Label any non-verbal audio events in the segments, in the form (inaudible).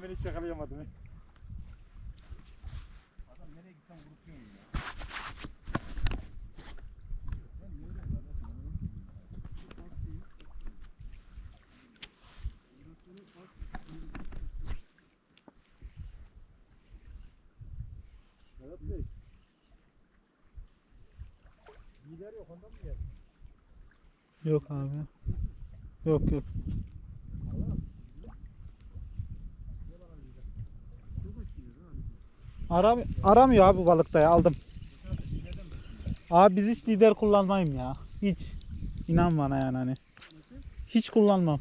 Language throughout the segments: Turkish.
Yine beni hiç yakalayamadı. Adam nereye gitsen vurup ya. Serhat Bey. Lider yok ondan mı geldi? Yok abi. Yok yok. Aram aramıyor abi balıkta ya aldım. Abi biz hiç lider kullanmayım ya. Hiç. İnan bana yani hani. Hiç kullanmam.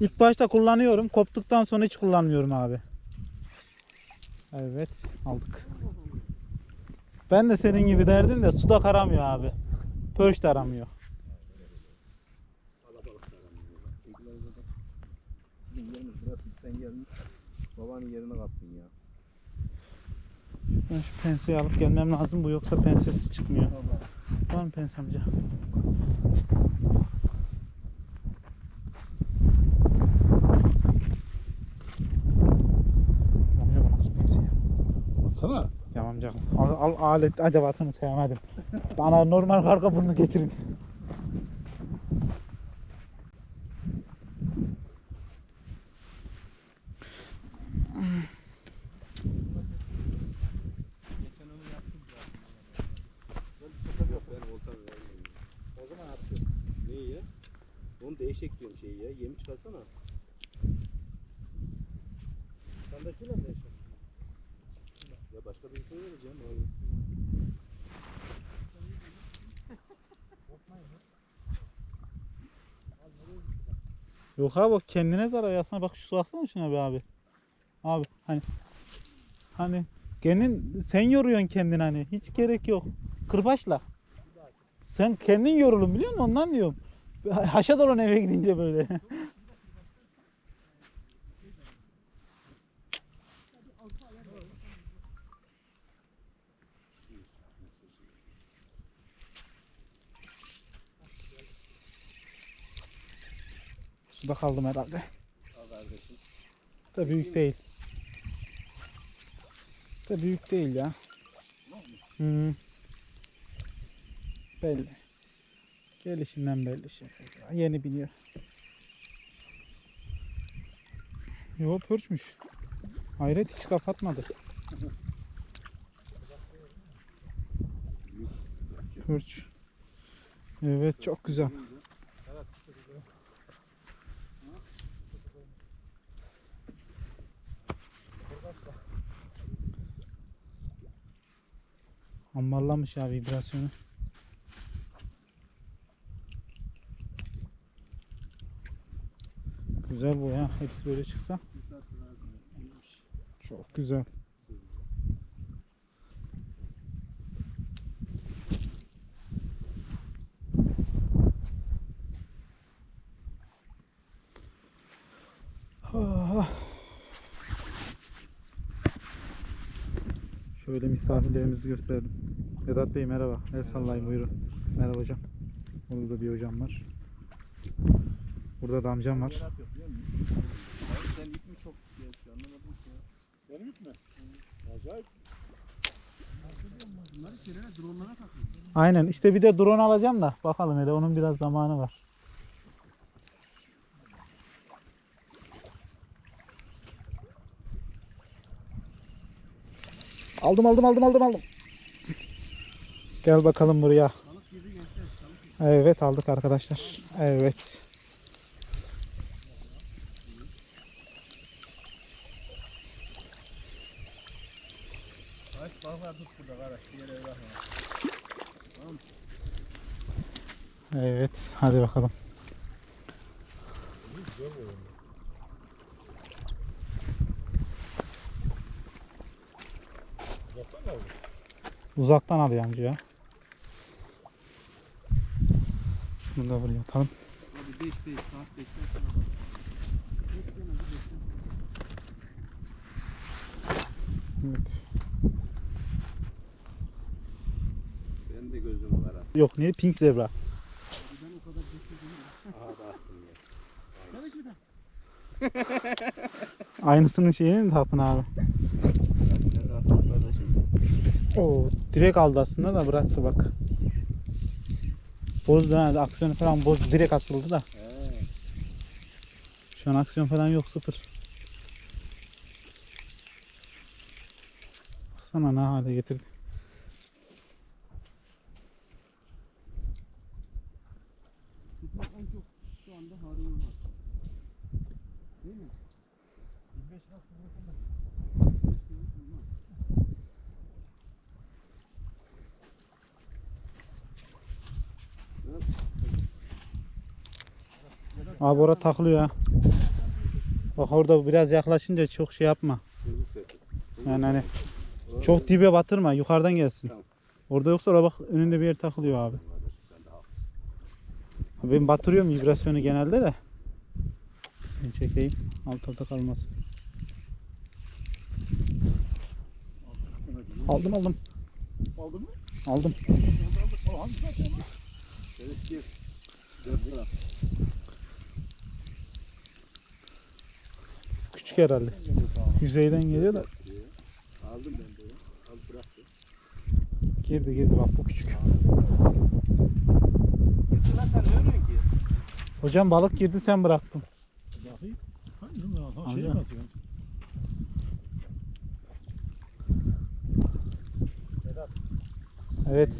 İlk başta kullanıyorum. Koptuktan sonra hiç kullanmıyorum abi. Evet aldık. Ben de senin gibi derdim de suda aramıyor abi. Pörş de aramıyor. Babanın yerine kaptın ya. Ben şu penseyi alıp gelmem lazım. Bu yoksa pensesiz çıkmıyor. Var mı pense amca? Baksana. Ya amca al, al alet adevatını sevmedim. Bana normal karga burnu getirin. Geçen onu yaptım zaten. Ben tutam yok ben oltam vermeyeyim. O zaman atıyorum. Neyi ya? Onu değişik diyorum şeyi ya. Yemi çıkarsana. Sendekiyle mi değişik? Ya başka bir şey vereceğim abi. Yok abi o kendine zarar yasına bak şu baksana şuna be abi. Abi hani hani kendin sen yoruyorsun kendini hani hiç gerek yok. Kırbaçla. Sen kendin yorulun biliyor musun ondan diyorum. (laughs) Haşa dolan eve gidince böyle. Suda kaldım herhalde. Da büyük değil. Da büyük değil ya. Hı. Belli. Gelişinden belli şey. Yeni biniyor. Yo pörçmüş. Hayret hiç kapatmadı. Pörç. Evet çok güzel. Ambarlamış ya vibrasyonu. Güzel bu ya. Hepsi böyle çıksa. Çok güzel. Şöyle misafirlerimizi gösterelim. Vedat Bey merhaba. El sallayın buyurun. Merhaba hocam. Burada da bir hocam var. Burada da amcam var. Sen ip mi çok geç anlamadım ki ya. Benim mi? Acayip. Aynen işte bir de drone alacağım da bakalım hele onun biraz zamanı var. Aldım aldım aldım aldım aldım. Gel bakalım buraya. Evet aldık arkadaşlar. Evet. Kaç balık var tut burada kardeş. Bir yere bırakma. Evet. Hadi bakalım. Uzaktan alıyor amca ya. Şunu da buraya atalım. Abi 5 değil saat 5'ten sonra bak. Evet. Ben de gözüm var. Yok ne? Pink zebra. Ben o kadar bekledim. Aha da attım ya. Tabii ki de. (laughs) Aynısının şeyini mi taktın abi? Oo, direkt aldı aslında da bıraktı bak. Bozdu ha, aksiyonu falan bozdu. Direkt asıldı da. Şu an aksiyon falan yok sıfır. Baksana ne hale getirdi. Tutmak en çok şu anda Harun'un var. Değil mi? 25 nasıl bırakılır? Abi orada takılıyor ha. Bak orada biraz yaklaşınca çok şey yapma. Yani hani çok dibe batırma yukarıdan gelsin. Orada yoksa orada bak önünde bir yer takılıyor abi. Ben batırıyorum vibrasyonu genelde de. Ben çekeyim. Alt alta kalmasın. Aldım aldım. Aldın mı? Aldım. Zaten. Dört taraf. Küçük herhalde. Yüzeyden geliyor da Aldım ben de. Al bıraktım. girdi girdi bak bu küçük. Hocam balık girdi sen bıraktın. Bakayım. Hangi şey atıyorsun? Evet.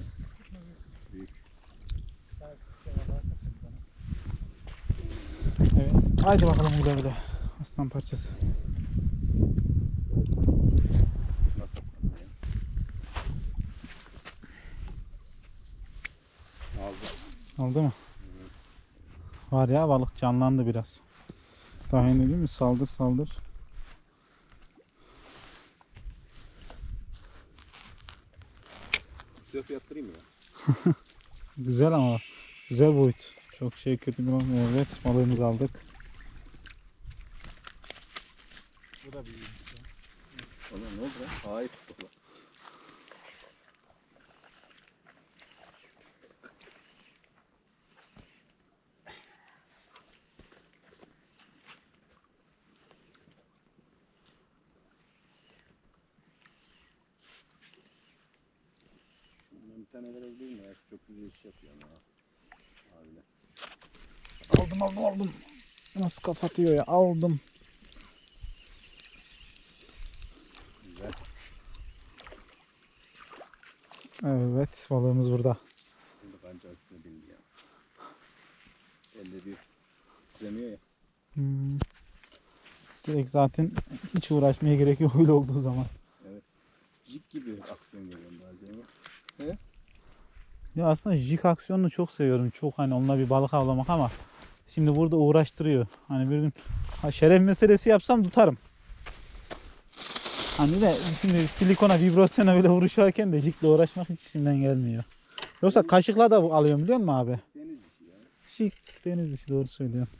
Evet. Haydi bakalım güle güle. Aslan parçası. Aldım. Oldu mu? Var ya balık canlandı biraz. Daha yeni değil mi? Saldır saldır. Sörf yaptırayım ya. (laughs) Güzel ama. Güzel boyut. Çok şey kötü bir. Evet balığımızı aldık. Bu da büyük. Ulan ne oldu lan? Hayır. Şundan bir tane verebilir ya? Çok güzel iş yapıyor ama. Harbiden. Aldım aldım aldım. Nasıl kapatıyor ya? Aldım. Güzel. Evet balığımız burada. Şimdi kanca üstüne bindi ya. Elde bir demiyor ya. Hmm. Direkt zaten hiç uğraşmaya gerek yok öyle olduğu zaman. Jig gibi aksiyon görüyorum bazen ama. Ya aslında jig aksiyonunu çok seviyorum. Çok hani onunla bir balık avlamak ama şimdi burada uğraştırıyor. Hani bir gün ha, şeref meselesi yapsam tutarım. Hani de şimdi silikona vibrasyona böyle vuruşarken de jigle uğraşmak hiç içimden gelmiyor. Yoksa kaşıkla da alıyorum biliyor musun abi? Deniz işi ya. Jig deniz işi doğru söylüyorsun.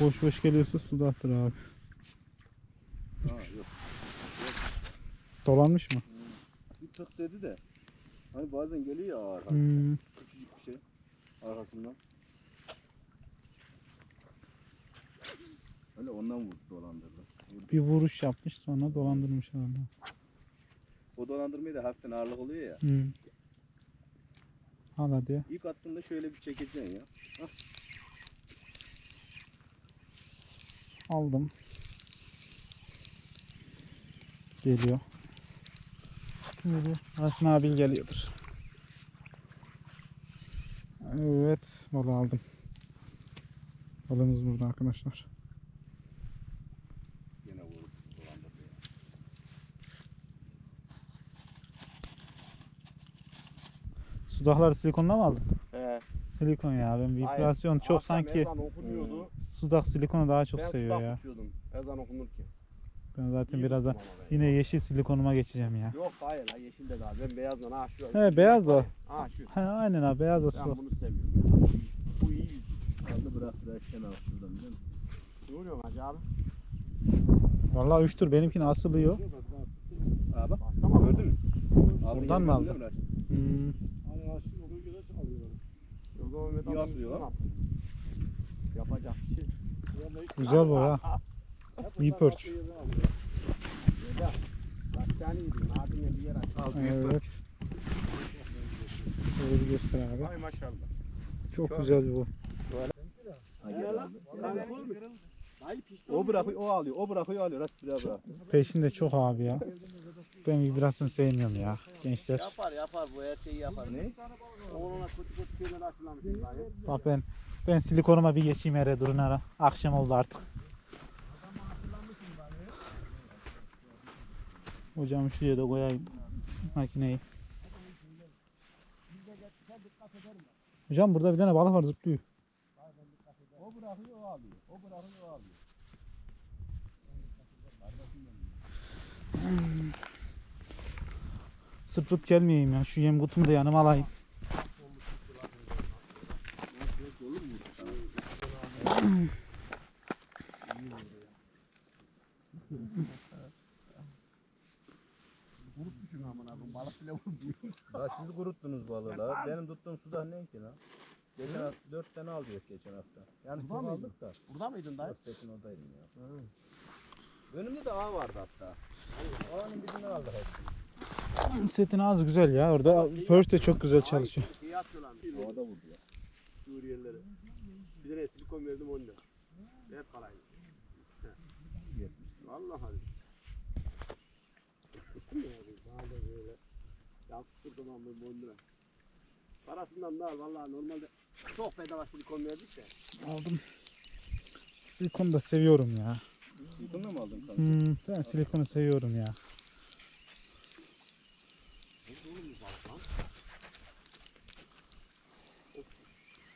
Boş boş geliyorsa suda attır abi. Ha yok. Dolanmış mı? Bir tut dedi de. Hani bazen geliyor ya ağır. Hmm. Küçücük bir şey. Arkasından. Öyle ondan vurdu dolandırdı. Vurdu. Bir vuruş yapmış sonra dolandırmış herhalde. O dolandırmayı da hafiften ağırlık oluyor ya. Hmm. Al hadi. İlk attığında şöyle bir çekeceksin ya. Aldım. Geliyor. Geliyor? Hasan abi geliyordur. Evet, balığı aldım. Balığımız burada arkadaşlar. Sudakları silikonla mı aldın? He. Silikon ya ben vibrasyon çok sanki sudak silikonu daha çok ben seviyor sudak ya. tutuyordum. Ezan okunurken. Ben zaten İyi birazdan ama yine yeşil silikonuma geçeceğim ya. Yok hayır la yeşil de daha. Ben beyazdan ha şu. He, beyaz da o. Ha şu. He aynen abi beyaz da Ben bunu seviyorum. Bu iyi yüzü. Kaldı bıraktı erken al şuradan biliyor musun? Ne oluyor hacı abi? Vallahi üçtür benimkini asılıyor. Yok, bak. Aa bak. Tamam. Gördün mü? Buradan mı aldı? Hmm. Hani aşkın oluyor göre alıyorlar. Yolda Mehmet İyi abi ha. Yapacak bir şey. Güzel bu ya. (laughs) İyi aç. Al Evet. Şöyle bir göster abi. Ay maşallah. Çok güzel bu. O bırakıyor, o alıyor. O bırakıyor, alıyor. Rast daha bırak. Peşinde çok abi ya. Ben vibrasyon sevmiyorum ya gençler. Yapar yapar bu her şeyi yapar. Ne? Oğluna kötü kötü şeyler açılamış. Bak ben ben silikonuma bir geçeyim yere durun ara. Akşam oldu artık. Hocam şuraya da koyayım makineyi. Hocam burada bir tane balık var zıplıyor. O bırakıyor, o alıyor. O bırakıyor, o alıyor. Pırt gelmeyeyim ya. Şu yem kutumu da yanıma alayım. (laughs) Ya (laughs) siz kuruttunuz balığı la. Benim tuttuğum suda ne ki la? Geçen hafta dört tane aldık geçen hafta. Yani çok aldık da. Burada mıydın dayı? Dört setin oradaydım ya. Önümde de ağ vardı hatta. Hani ağanın birinden aldık hepsini. Setin ağzı güzel ya. Orada Perch de çok güzel çalışıyor. İyi atıyorlar. Havada vurdu ya. Suriyelilere. Bir tane silikon verdim 10 lira. Hep. He. Vallahi. Tuttum da böyle. Yaptırdım ama 10 lira. Parasından da al vallahi normalde çok bedava silikon verdik de. Aldım. Silikonu da seviyorum ya. Bunu mu aldın kanka? Hmm, ben silikonu seviyorum ya.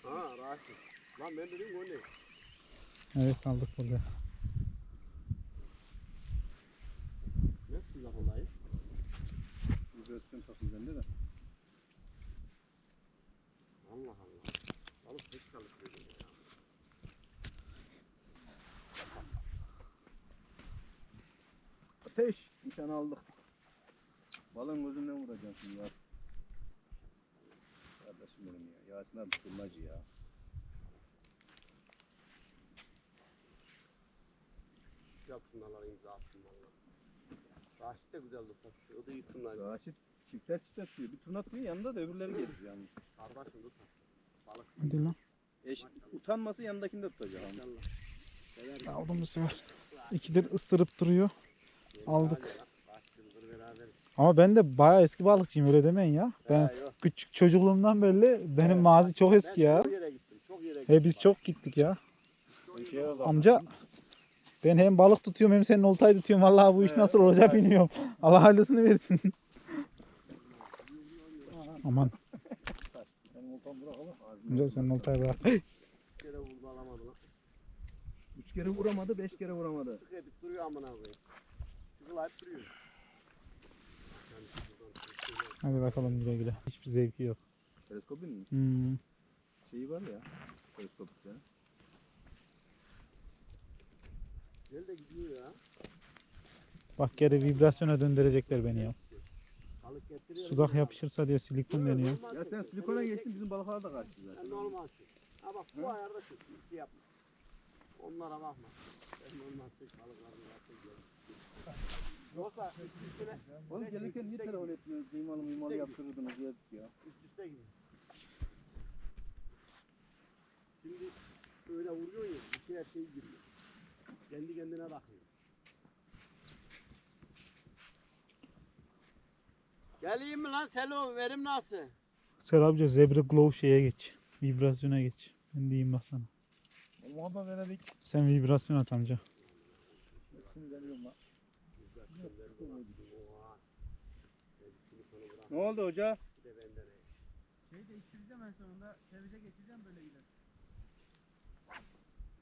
Ha rahatsız. Lan ben dedim o ne? Evet aldık burada. Ne sıcak olayı? Ücretsiz takım bende de. Allah Allah. Balık pek çalışıyor ya. Ateş. Nişan aldık. Balın gözünden vuracağım şimdi ya. Kardeşim benim ya. Yasin abi kırmacı ya. Yapsınlar imza atsınlar. Raşit de güzel tutar. O da yıktımlar. Raşit çiftler çiftler tutuyor. Bir turna tutuyor yanında da öbürleri geliyor yani. Kardeşim tutar. Balık. Hadi lan. Eş, utanması yanındakini de tutacak. İnşallah. Sever Aldım bu sefer. İkidir ısırıp duruyor. Aldık. Kaç yıldır beraber. Ama ben de bayağı eski balıkçıyım öyle demeyin ya. Ben Ya, yok. küçük çocukluğumdan belli benim Evet. mazi çok Ben eski ya. Çok yere gittim. Çok yere gittim. He biz çok gittik ya. Şey oldu. Amca ben hem balık tutuyorum hem senin oltayı tutuyorum. Vallahi bu iş Evet, nasıl olacak evet. bilmiyorum. Allah hayırlısını versin. Aman Benim oltam bırakalım. amca senin oltayı bırak. Bir kere vurdu alamadı lan. Üç kere vuramadı, beş kere vuramadı. Sık edip duruyor amına koyayım. Sıkılayıp duruyor. Yani Hadi bakalım güle güle. Hiçbir zevki yok. Teleskopun mu? Hmm. Şeyi var ya. Teleskop de gidiyor ya. Bak geri vibrasyona döndürecekler beni ya. Balık getiriyor. Sudak yapışırsa diye silikon deniyor. Ya sen silikona geçtin bizim balıklar da kaçtı zaten. Normal çek. Ha bak bu ayarda çek. Bir şey yapma. Onlara bakma. Sen normal çek balıklarını gel. Yoksa üst üstüne Oğlum gelirken niye telefon etmiyorsunuz? Kıymalı mıymalı yaptırırdınız yedik ya. üst üste gidiyor. Şimdi öyle vuruyorsun ya. Bir şey her şey giriyor. Kendi kendine bakıyor. Geleyim mi lan Selo? Verim nasıl? Serapca zebra glow şeye geç. Vibrasyona geç. Ben diyeyim bak sana. Onu da veredik. Sen vibrasyon at amca. Hepsini veriyorum lan. Ne oldu hoca? Şeyi değiştireceğim en sonunda. Servise geçeceğim böyle gider.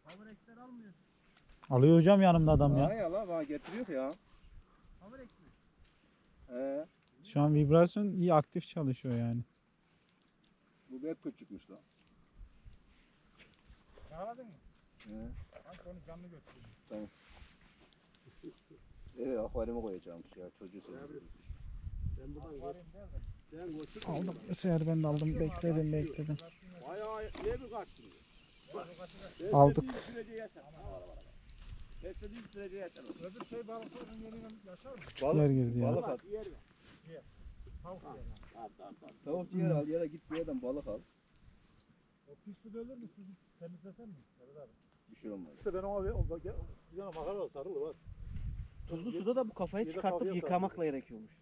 Power almıyor. Alıyor hocam yanımda adam Ya. ya la bana getiriyor ya. X mi? Ee, Şu an vibrasyon iyi aktif çalışıyor yani. bu bir hep küçükmüş lan. Yakaladın mı? Ee, Bak onu canlı. Tamam. Evet akvaryuma koyacağımmış ya çocuğu söylüyorum. Ben buradan gö- ben götürdüm. Aldım. Bu sefer ben de aldım. Bekledim bekledim. Bayağı ne bir kaçtın? Aldık. Sürece var, var, var. Beslediğin sürece yeter. Öbür şey balıkların yeniden yaşar mı? Küçükler girdi ya. Balık al. Yer mi? Tavuk yani. Tamam tamam tamam. Tavuk ciğer al ya da git bir yerden balık al. O pis su ölür mü? Suyu temizlesen mi? Evet abi. Bir şey olmaz. İşte ben ona bir, o, bir tane makara sarılı var. Tuzlu suda da bu kafayı çıkartıp yıkamakla gerekiyormuş.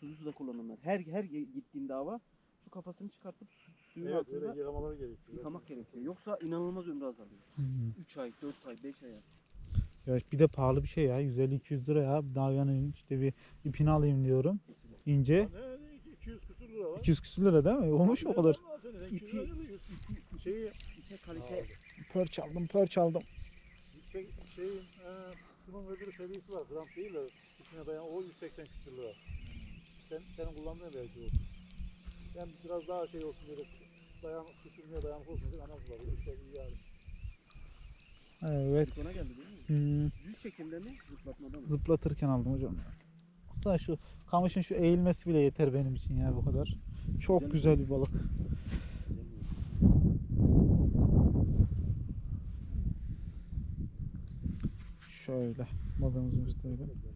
Tuzlu suda kullananlar. Her her gittiğinde hava şu kafasını çıkartıp su, suyun Evet altında yıkamaları gerekiyor. yıkamak gerekiyor. Yoksa inanılmaz ömrü azalıyor. Hı. 3 ay, 4 ay, 5 ay. Ya bir de pahalı bir şey ya. 150-200 lira ya. Dalyanın işte bir ipini alayım diyorum. İnce. Ne, ne, 200 küsür lira var. 200 küsür lira değil mi? Olmuş o kadar. İpi. Şeyi, İşte kalite Perç aldım, perç aldım. şey, şeyin, e, şunun öbürü seviyesi var. Gram değil de içine dayan. O 180 küsür lira. Sen, senin kullandığın belki o. Ben biraz daha şey olsun dedik. Dayan, küçülmeye dayanık olsun dedik. Anam kullanıyor. İşte iyi yani. Evet. sona geldi değil mi? Hmm, Yüz çekimde mi? Zıplatmada mı? zıplatırken aldım hocam. Hatta şu kamışın şu eğilmesi bile yeter benim için ya bu kadar. Çok güzel bir balık. Şöyle balığımızı gösterelim.